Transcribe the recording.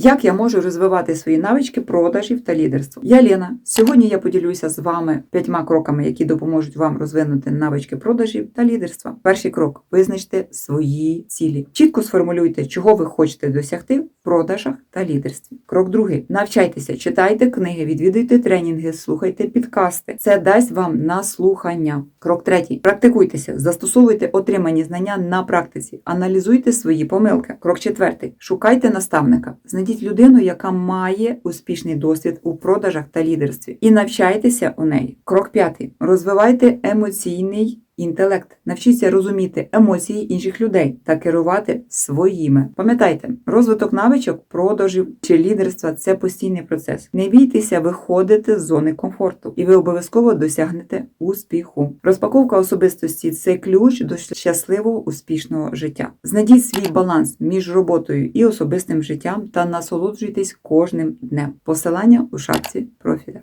Як я можу розвивати свої навички продажів та лідерства? Я Лена. Сьогодні я поділюся з вами п'ятьма кроками, які допоможуть вам розвинути навички продажів та лідерства. Перший крок визначте свої цілі. Чітко сформулюйте, чого ви хочете досягти продажах та лідерстві. Крок другий: навчайтеся, читайте книги, відвідуйте тренінги, слухайте підкасти. Це дасть вам наслухання. Крок третій: практикуйтеся, застосовуйте отримані знання на практиці, аналізуйте свої помилки. Крок четвертий: шукайте наставника. Знайдіть людину, яка має успішний досвід у продажах та лідерстві, і навчайтеся у неї. Крок п'ятий: розвивайте емоційний. Інтелект навчіться розуміти емоції інших людей та керувати своїми. Пам'ятайте, розвиток навичок, продажів чи лідерства це постійний процес. Не бійтеся виходити з зони комфорту, і ви обов'язково досягнете успіху. Розпаковка особистості це ключ до щасливого успішного життя. Знайдіть свій баланс між роботою і особистим життям та насолоджуйтесь кожним днем. Посилання у шапці профіля.